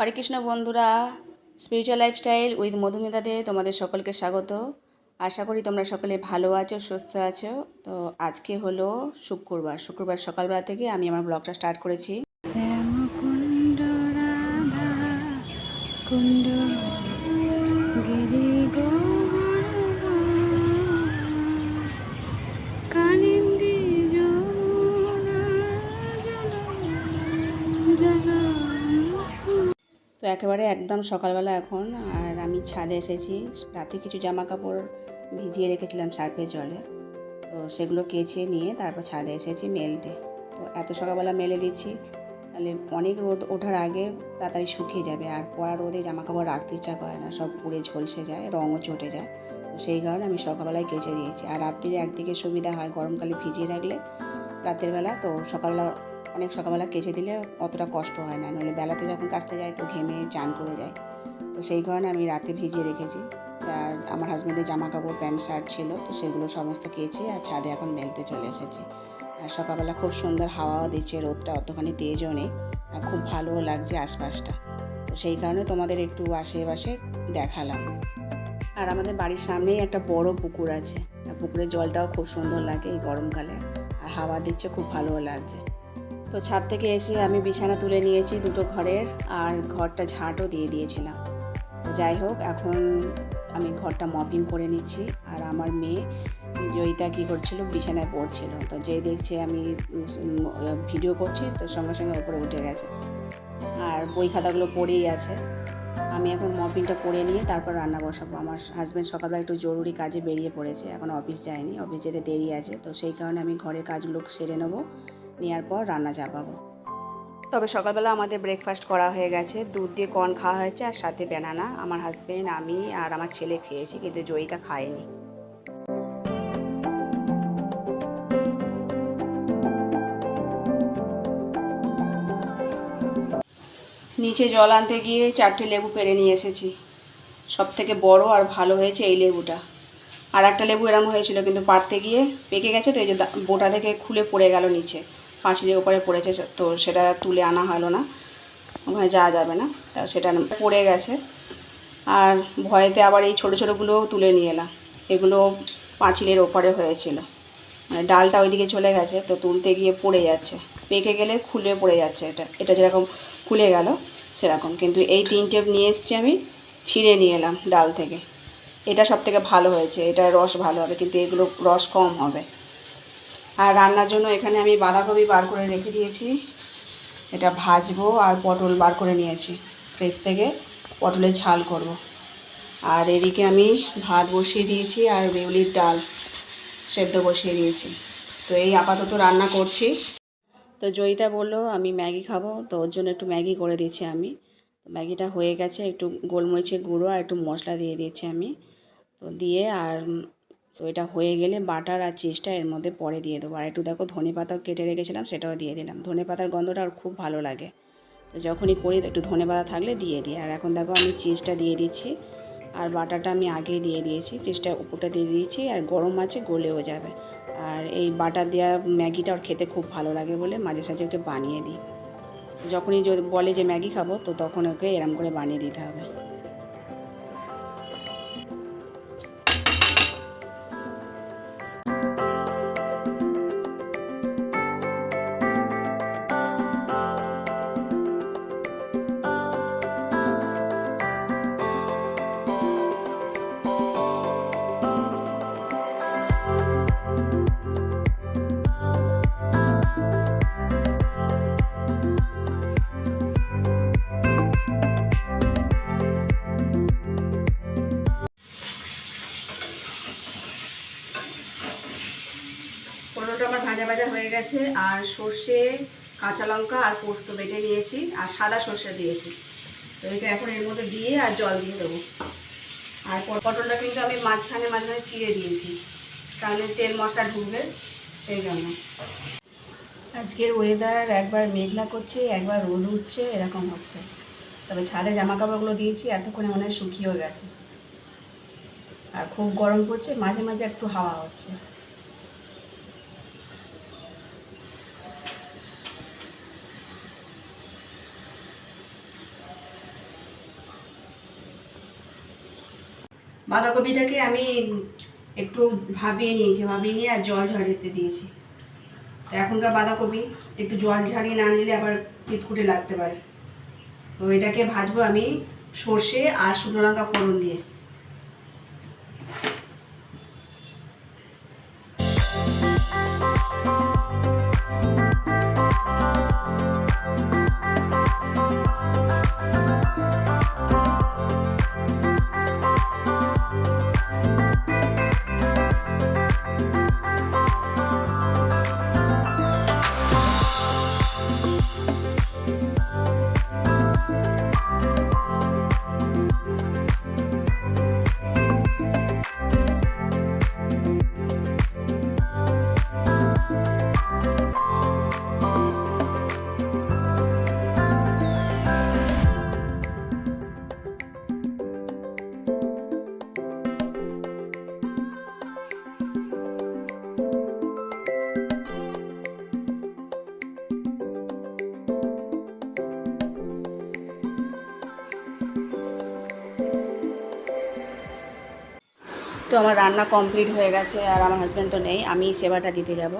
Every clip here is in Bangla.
হরে কৃষ্ণ বন্ধুরা spiritual lifestyle with Madhumita De তোমাদের সকলকে স্বাগত। আশা করি তোমরা সকলে ভালো আছো, সুস্থ আছো। তো আজকে হলো শুক্রবার শুক্রবার সকালবেলা থেকে আমি আমার ব্লগটা স্টার্ট করেছি। শ্যামকুণ্ড রাধা তো একেবারে একদম সকালবেলা এখন, আর আমি ছাদে এসেছি। রাতে কিছু জামা কাপড় ভিজিয়ে রেখেছিলাম সার্ফের জলে। তো সেগুলো কেচে নিয়ে তারপর ছাদে এসেছি মেলতে। তো এত সকালবেলা মেলে দিচ্ছি, তাহলে অনেক রোদ ওঠার আগে তাড়াতাড়ি শুকিয়ে যাবে। আর পড়া রোদে জামা কাপড় রাখতে ইচ্ছা করে না, সব পুড়ে ঝলসে যায়, রঙও চটে যায়। তো সেই কারণে আমি সকালবেলায় কেচে দিয়েছি। আর রাত্রিরে একদিকে সুবিধা হয় গরমকালে ভিজিয়ে রাখলে, রাতের বেলা তো সকালবেলা অনেক সকালবেলা কেচে দিলে অতটা কষ্ট হয় না। নইলে বেলাতে যখন কাচতে যায় তো ঘেমে চান করে যায়। তো সেই কারণে আমি রাতে ভিজিয়ে রেখেছি। আর আমার হাজব্যান্ডের জামা কাপড় প্যান্ট, শার্ট ছিল, তো সেগুলো সমস্ত কেচে আর ছাদে এখন মেলতে চলে এসেছি। আর সকালবেলা খুব সুন্দর হাওয়াও দিচ্ছে, রোদটা অতখানি তেজও নেই। আর খুব ভালোও লাগছে আশপাশটা। তো সেই কারণে তোমাদের একটু আশেপাশে দেখালাম। আর আমাদের বাড়ির সামনেই একটা বড় পুকুর আছে। আর পুকুরের জলটাও খুব সুন্দর লাগে এই গরমকালে। আর হাওয়া দিচ্ছে, খুব ভালোও লাগছে। তো ছাদ থেকে এসে আমি বিছানা তুলে নিয়েছি দুটো ঘরের, আর ঘরটা ঝাঁটও দিয়ে দিয়েছিলাম। তো যাই হোক, এখন আমি ঘরটা মপিং করে নিচ্ছি, আর আমার মেয়ে জয়িতা কী করছিল, বিছানায় পড়ছিল। তো যেই দেখছে আমি ভিডিও করছি, তো সঙ্গে সঙ্গে ওপরে উঠে গেছে। আর বই খাতাগুলো পড়েই আছে। আমি এখন মপিংটা করে নিয়ে তারপর রান্না বসাবো। আমার হাজব্যান্ড সকালবেলা একটু জরুরি কাজে বেরিয়ে পড়েছে, এখন অফিস যায়নি অফিস যেতে দেরি আছে। তো সেই কারণে আমি ঘরের কাজগুলো সেরে নেব। নেওয়ার পর রান্না চাপাবো। তবে সকালবেলা আমাদের ব্রেকফাস্ট করা হয়ে গেছে। দুধ দিয়ে কর্ন খাওয়া হয়েছে আর সাথে ব্যানানা আমার হাজব্যান্ড আমি আর আমার ছেলে খেয়েছি, কিন্তু জয়িতা খায়নি। নিচে জল আনতে গিয়ে চারটে লেবু পেরে নিয়ে এসেছি। সব থেকে বড় আর ভালো হয়েছে এই লেবুটা। আর একটা লেবু এরম হয়েছিল, কিন্তু পাড়তে গিয়ে পেকে গেছে, তো এই যে বোটা থেকে খুলে পড়ে গেল নিচে। পাঁচিলের ওপরে পড়েছে, তো সেটা তুলে আনা হলো না। ওখানে যাওয়া যাবে না, তা সেটা পড়ে গেছে। আর ভয়েতে আবার এই ছোটো ছোটোগুলোও তুলে নিয়ে এলাম। এগুলো পাঁচিলের ওপরে হয়েছিল। মানে ডালটা ওইদিকে চলে গেছে, তো তুলতে গিয়ে পড়ে যাচ্ছে। পেকে গেলে খুলে পড়ে যাচ্ছে এটা। এটা যেরকম খুলে গেল, সেরকম। কিন্তু এই তিনটে নিয়ে এসছি আমি, ছিঁড়ে নিয়ে এলাম ডাল থেকে। এটা সব থেকে ভালো হয়েছে, এটা রস ভালো হবে, কিন্তু এগুলো রস কম হবে। আর রান্নার জন্য এখানে আমি বাঁধাকপি বার করে রেখে দিয়েছি। এটা ভাজবো আর পটল বার করে নিয়েছি। ফ্রিজ থেকে পটলের ঝাল করব। আর এদিকে আমি ভাত বসিয়ে দিয়েছি আর বেউলির ডাল সেদ্ধ বসিয়ে দিয়েছি। তো এই আপাতত রান্না করছি। তো জয়িতা বলল, আমি ম্যাগি খাব। তো ওর জন্য একটু ম্যাগি করে দিয়েছি আমি। ম্যাগিটা হয়ে গেছে, একটু গোলমরিচের গুঁড়ো আর একটু মশলা দিয়ে দিয়েছি আমি। তো দিয়ে আর তো এটা হয়ে গেলে বাটার আর চিজটা এর মধ্যে পরে দিয়ে দেবো। আর একটু দেখো ধনে পাতাও কেটে রেখেছিলাম, সেটাও দিয়ে দিলাম। ধনে পাতার গন্ধটা আর খুব ভালো লাগে। তো যখনই করি একটু ধনে পাতা থাকলে দিয়ে দিই। আর এখন দেখো আমি চিজটা দিয়ে দিচ্ছি। আর বাটারটা আমি আগেই দিয়ে দিয়েছি চিজটা উপরটা দিয়ে দিয়েছি। আর গরম আছে গলেও যাবে। আর এই বাটার দেওয়া ম্যাগিটা ওর খেতে খুব ভালো লাগে বলে মাঝে সাঝে ওকে বানিয়ে দিই। যখনই বলে যে ম্যাগি খাব তো তখন ওকে এরম করে বানিয়ে দিতে হবে। গেছে আর সর্ষে, কাঁচা লঙ্কা আর পোস্ত বেটে নিয়েছি, আর সাদা সর্ষে দিয়েছি। তো এটা এখন এর মধ্যে দিয়ে আর জল দিয়ে দেবো। আর পট- পটলটা কিন্তু আমি মাঝখানে মাঝখানে চিড়ে দিয়েছি তাহলে তেল মশলা ঢুকবে সেই জন্য। আজকের ওয়েদার একবার মেঘলা করছে, একবার রোদ উঠছে, এরকম হচ্ছে। তবে ছাদে জামা কাপড়গুলো দিয়েছি, এতক্ষণে মনে হয় শুকিয়েও গেছে। আর খুব গরম পড়ছে, মাঝে মাঝে একটু হাওয়া হচ্ছে। বাঁধাকপিটাকে আমি একটু ভাবিয়ে নিয়েছি, ভাবিয়ে নিয়ে আর জল ঝরিয়েতে দিয়েছি। তো এখনকার বাঁধাকপি একটু জল ঝাড়িয়ে না নিলে আবার পিতকুটে লাগতে পারে। তো এটাকে ভাজবো আমি সর্ষে আর শুকনো লঙ্কা ফোড়ন দিয়ে। তো আমার রান্না কমপ্লিট হয়ে গেছে আর আমার হাজব্যান্ড তো নেই, আমি সেবাটা দিতে যাব।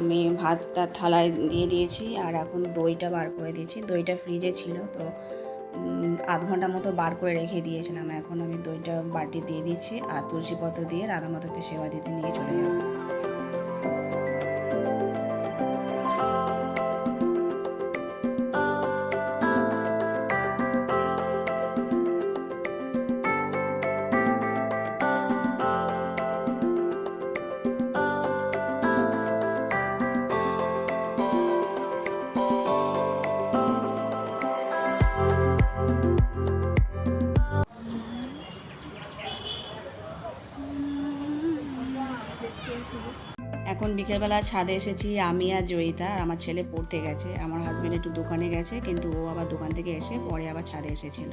আমি ভাতটা থালায় দিয়ে দিয়েছি আর এখন দইটা বার করে দিয়েছি। দইটা ফ্রিজে ছিল তো আধ ঘণ্টা মতো বার করে রেখে দিয়েছিলাম। এখন আমি দইটা বাটি দিয়ে দিচ্ছি আর তুলসী পত্র দিয়ে রাধা মাতাকে সেবা দিতে নিয়ে চলে যাব। এখন বিকেলবেলা ছাদে এসেছি, আমি আর জয়িতা আর আমার ছেলে পড়তে গেছে। আমার হাজব্যান্ড একটু দোকানে গেছে, কিন্তু ও আবার দোকান থেকে এসে পরে আবার ছাদে এসেছিল।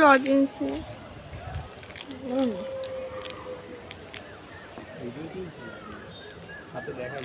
লজেন্স হাতে দেখা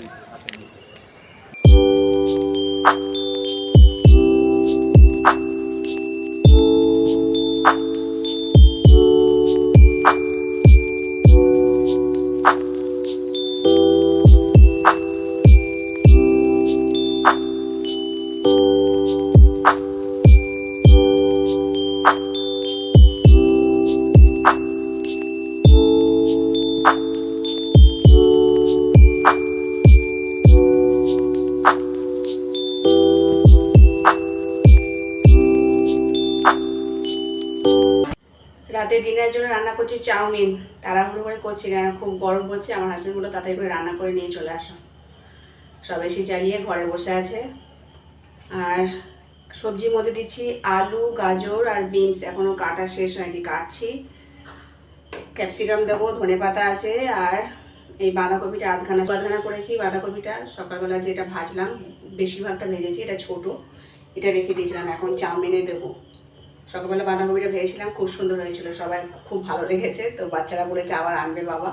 রান্না করছি চাউমিন। তাড়াহুড়ো করে করছি কেন? খুব গরম পড়ছে, আমার হাজব্যান্ডগুলো তাড়াতাড়ি করে রান্না করে নিয়ে চলে আসো। সব এসে চালিয়ে ঘরে বসে আছে। আর সবজির মধ্যে দিচ্ছি আলু, গাজর আর বিনস। এখনও কাটা শেষ হয়নি, কাটছি। ক্যাপসিকাম দেবো, ধনে পাতা আছে আর এই বাঁধাকপিটা আধখানা আধখানা করেছি বাঁধাকপিটা। সকালবেলা যেটা ভাজলাম, বেশিরভাগটা ভেজেছি, এটা ছোট। এটা রেখে দিয়েছিলাম, এখন চাউমিনে দেবো। সকালবেলা বাঁধাকপিটা ভেজেছিলাম খুব সুন্দর হয়েছিল, সবাই খুব ভালো লেগেছে। তো বাচ্চারা বলেছে আবার আনবে বাবা।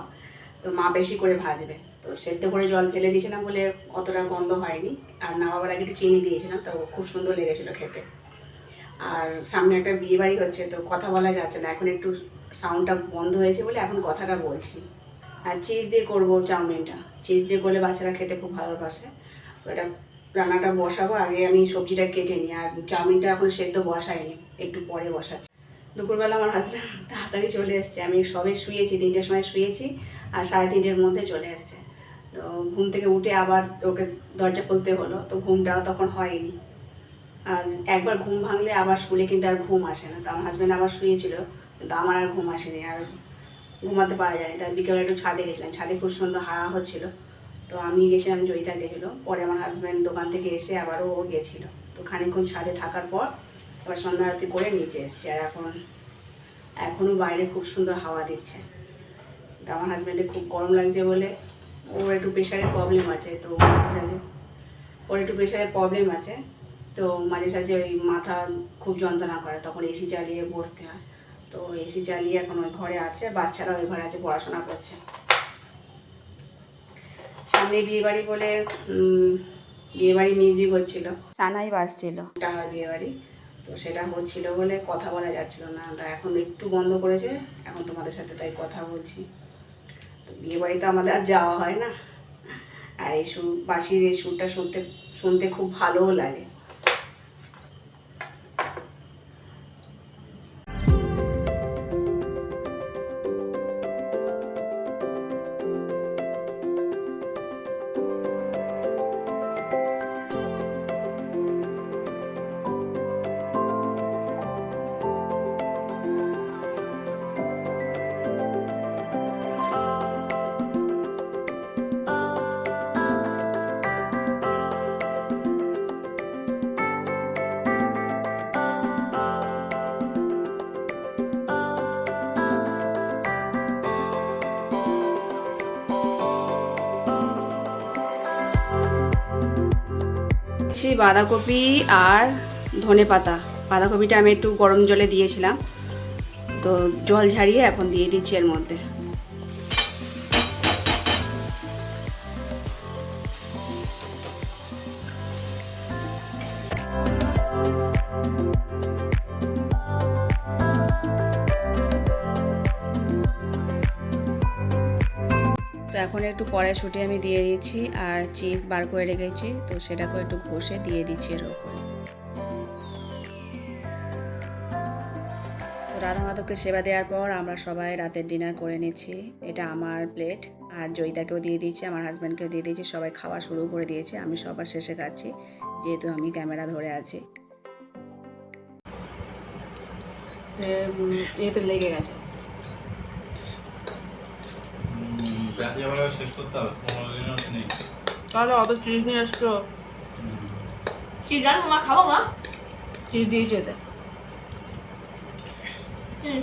তো মা বেশি করে ভাজবে। তো সেদ্ধ করে জল ফেলে দিয়েছিলাম বলে অতটা গন্ধ হয়নি। আর নামাবার আগে একটু চিনি দিয়েছিলাম, তো খুব সুন্দর লেগেছিল খেতে। আর সামনে একটা বিয়ে বাড়ি হচ্ছে, তো কথা বলা যাচ্ছে না। এখন একটু সাউন্ডটা বন্ধ হয়েছে বলে এখন কথাটা বলছি। আর চিজ দিয়ে করব চাউমিনটা। চিজ দিয়ে করলে বাচ্চারা খেতে খুব ভালোবাসে। তো এটা রান্নাটা বসাবো, আগে আমি সবজিটা কেটে নিই, আর চাউমিনটা এখন সেদ্ধ বসাইনি, একটু পরে বসাচ্ছি। দুপুরবেলা আমার হাজব্যান্ড তাড়াতাড়ি চলে এসছে, আমি সবে শুয়েছি, তিনটের সময় শুয়েছি, আর সাড়ে তিনটের মধ্যে চলে এসছে। তো ঘুম থেকে উঠে আবার ওকে দরজা খুলতে হলো, তো ঘুমটাও তখন হয়নি। আর একবার ঘুম ভাঙলে আবার শুলে, কিন্তু আর ঘুম আসে না। তো আমার হাজব্যান্ড আবার শুয়েছিল, কিন্তু আমার আর ঘুম আসেনি, আর ঘুমাতে পারা যায়নি। তাই বিকেলে একটু ছাদে গেছিলাম, ছাদে খুব সুন্দর হাওয়া হচ্ছিল। তো আমি গেছিলাম জয়িতা গেছিল। পরে আমার হাজব্যান্ড দোকান থেকে এসে আবারও ও গেছিল। তো খানিকক্ষণ ছাদে থাকার পর আবার সন্ধ্যা আরতি করে নিচে এসছে। আর এখন এখনও বাইরে খুব সুন্দর হাওয়া দিচ্ছে। তো আমার হাজব্যান্ডে খুব গরম লাগছে বলে ওর একটু প্রেশারের প্রবলেম আছে। তো মাঝে সাঝে, ওর একটু প্রেশারের প্রবলেম আছে। তো মাঝে সাঝে ওই মাথা খুব যন্ত্রণা করে। তখন এসি চালিয়ে বসতে হয়। তো এসি চালিয়ে এখন ওই ঘরে আছে। বাচ্চারা ওই ঘরে আছে, পড়াশোনা করছে। সামনে বিয়ে বাড়ি বলে বিয়েবাড়ি বিয়ে বাড়ি মিউজিক হচ্ছিল। সানাই বাজছিল এটা হয় বিয়ে বাড়ি তো সেটা হচ্ছিল বলে কথা বলা যাচ্ছিল না। তা এখন একটু বন্ধ করেছে। এখন তোমাদের সাথে তাই কথা বলছি। তো বিয়ে বাড়ি তো আমাদের আর যাওয়া হয় না। আর এই সুর বাঁশির এই সুরটা শুনতে শুনতে খুব ভালোও লাগে। দিচ্ছি বাঁধাকপি আর ধনে পাতা। বাঁধাকপিটা আমি একটু গরম জলে দিয়েছিলাম। তো জল ঝারিয়ে এখন দিয়ে দিচ্ছি এর মধ্যে। তো এখন একটু কড়াইশুঁটি আমি দিয়ে দিচ্ছি আর চিজ বার করে রেখেছি, তো সেটাকে একটু ঘষে দিয়ে দিচ্ছি এর উপরে। রাধা মাধবকে সেবা দেওয়ার পর আমরা সবাই রাতের ডিনার করে নিচ্ছি। এটা আমার প্লেট আর জয়িতাকেও দিয়ে দিয়েছি, আমার হাজব্যান্ডকেও দিয়ে দিয়েছি, সবাই খাওয়া শুরু করে দিয়েছে। আমি সবার শেষে খাচ্ছি, যেহেতু আমি ক্যামেরা ধরে আছি। লেগে গেছে ব্যাথিয়া বলে শেষ করতে হবে নেই। তাহলে অত চিজ নিয়ে আসছো? কি জানো মা খাব মা? চিজ দিয়ে হুম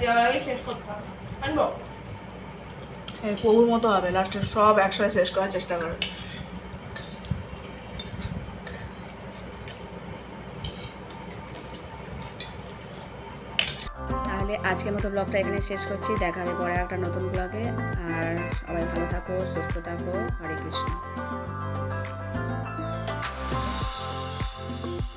যাওয়ার আগে শেষ করতে হবে। আনব। হ্যাঁ প্রভুর মতো হবে। লাস্টে সব একসাথে শেষ করার চেষ্টা করে তাহলে আজকের মতো ব্লগটা এখানে শেষ করছি। দেখা হবে পরে একটা নতুন ব্লগে। আর সবাই ভালো থাকো, সুস্থ থাকো। হরে কৃষ্ণ।